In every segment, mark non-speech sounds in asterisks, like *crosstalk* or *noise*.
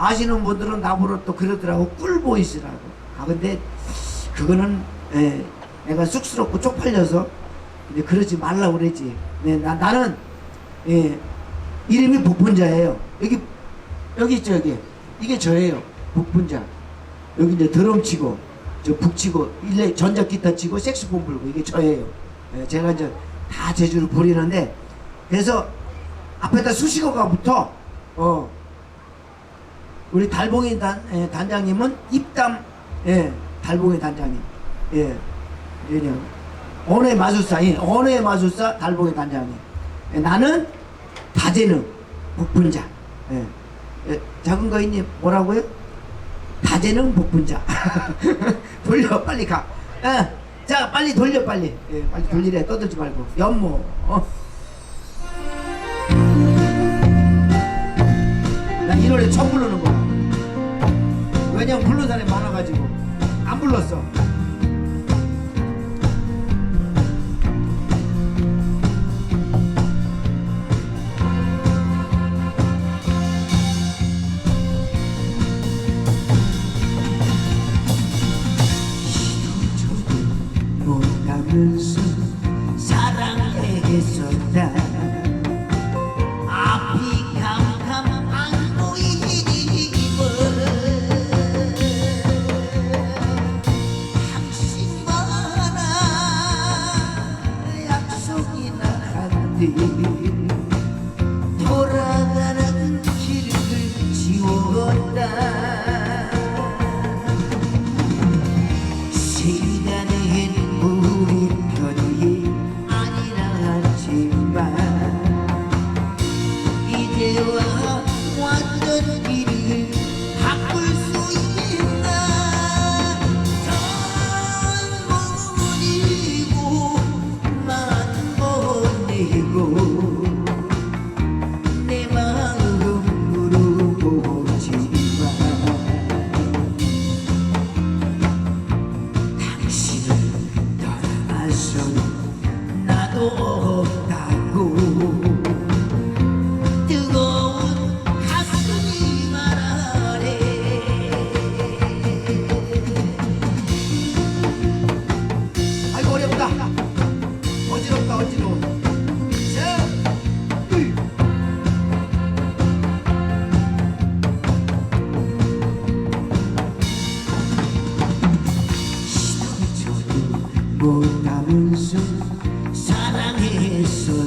아시는 분들은 나보러 또 그러더라고. 꿀보이스라고. 아 근데 그거는 예, 내가 쑥스럽고 쪽팔려서 근데 그러지 말라고 그랬지. 네, 나, 나는 예, 이름이 복분자예요. 여기 여기 있죠 여기. 이게 저예요. 복분자. 여기 이제 드럼 치고 저 북 치고 일레 전자기타 치고 색소폰 불고 이게 저예요. 예, 제가 이제 다 재주를 부리는데 그래서 앞에다 수식어가 붙어. 어 우리 달봉이 단, 예, 단장님은 입담 예, 달봉이 단장님. 예, 왜냐 언어의 마술사 예, 언어의 마술사 달봉이 단장님. 예, 나는 다재능 복분자. 예. 예, 작은 거인님 뭐라고요? 다재능 복분자. *laughs* 돌려 빨리 가. 예, 자 빨리 돌려 빨리. 예, 빨리 돌리래. 떠들지 말고. 연모. 어? 나이 노래 처음 부르는 거야 왜냐면 부르는 사람이 많아가지고. 안 불렀어 만 못하면서 사랑했었다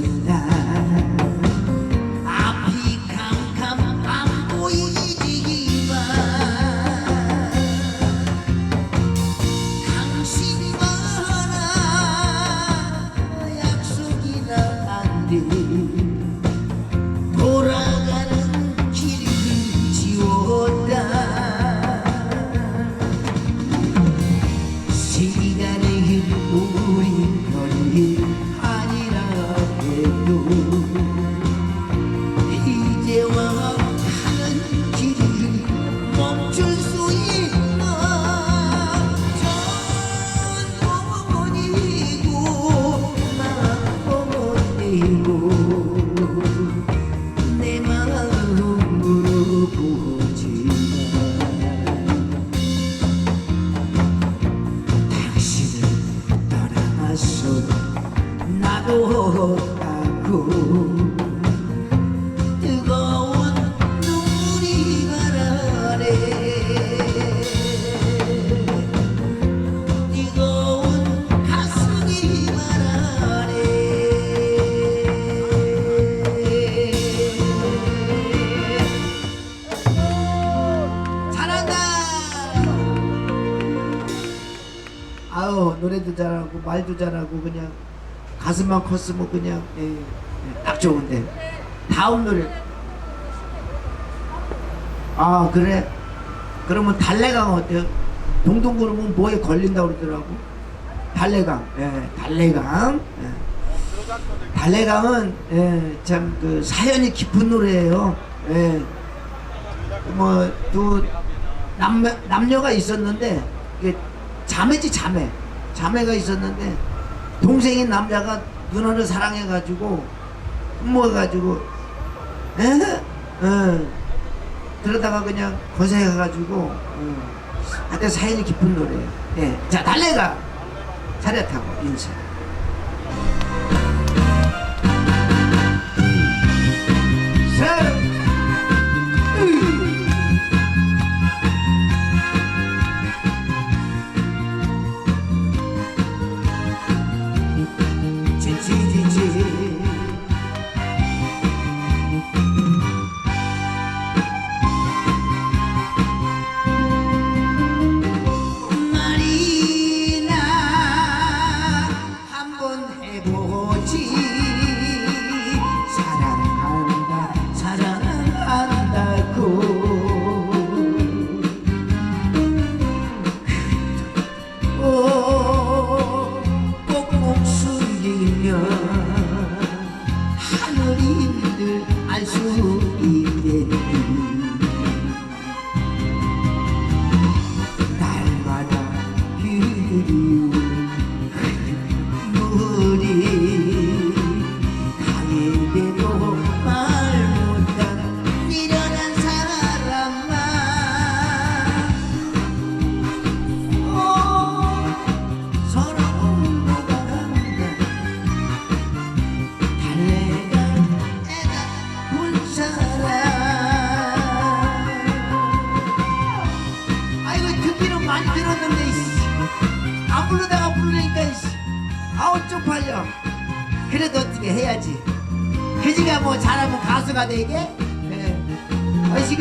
아우 노래도 잘하고 말도 잘하고 그냥 가슴만 컸으면 그냥 예, 예, 딱 좋은데. 다음 노래. 아 그래? 그러면 달래강 어때요? 동동 그러면 뭐에 걸린다 그러더라고? 달래강. 예, 달래강. 예. 달래강은 예, 참그 사연이 깊은 노래예요. 예. 뭐또 남녀, 남녀가 있었는데 이게 자매지 자매 자매가 있었는데 동생인 남자가 누나를 사랑해가지고 흠모해가지고 에? 어. 그러다가 그냥 고생해가지고 어, 하여튼 사연이 깊은 노래예요. 예. 자 달래가 차렷하고 인사. 그래도 어떻게 해야지 그지가 뭐 잘하면 가수가 되게 네. 아이씨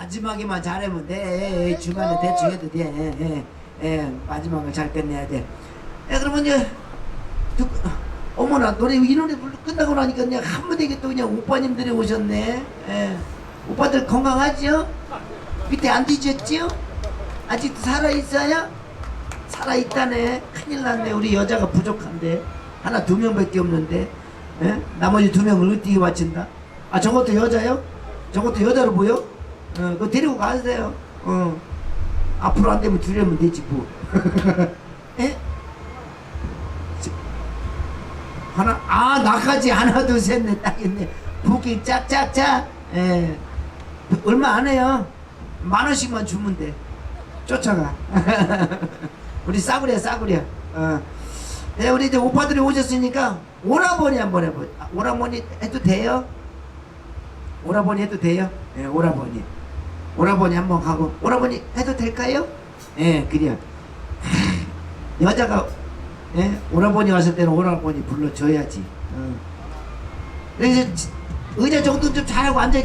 마지막에만 잘하면 돼 예, 중간에 대충 해도 돼 예, 예, 예, 마지막을 잘 끝내야 돼 예, 그러면 이제 듣, 어머나 노래 이 노래 불- 끝나고 나니까 그냥 한무대게 또 그냥 오빠님들이 오셨네 예. 오빠들 건강하죠? 밑에 안 뒤졌죠? 아직도 살아있어요? 살아있다네 큰일 났네 우리 여자가 부족한데 하나 두 명밖에 없는데 예? 나머지 두 명을 어떻게 맞춘다? 아 저것도 여자요? 저것도 여자로 보여? 어, 그거 데리고 가세요 어. 앞으로 안 되면 둘이면 되지 뭐 *laughs* 예? 저- 하나 아 나까지 하나 둘 셋 넷 딱 있네 부기 짝짝짝 예. 얼마 안 해요 만 원씩만 주면 돼 쫓아가 *laughs* 우리 싸구려 싸구려 어. 네, 우리 이제 오빠들이 오셨으니까 오라버니 한번 해보 아, 오라버니 해도 돼요? 오라버니 해도 돼요? 예, 오라버니 오라버니 한 번 가고 오라버니 해도 될까요? 예, 그래요 여자가 예? 오라버니 왔을 때는 오라버니 불러줘야지 어. 그래서 의자 정도 좀 잘하고 앉아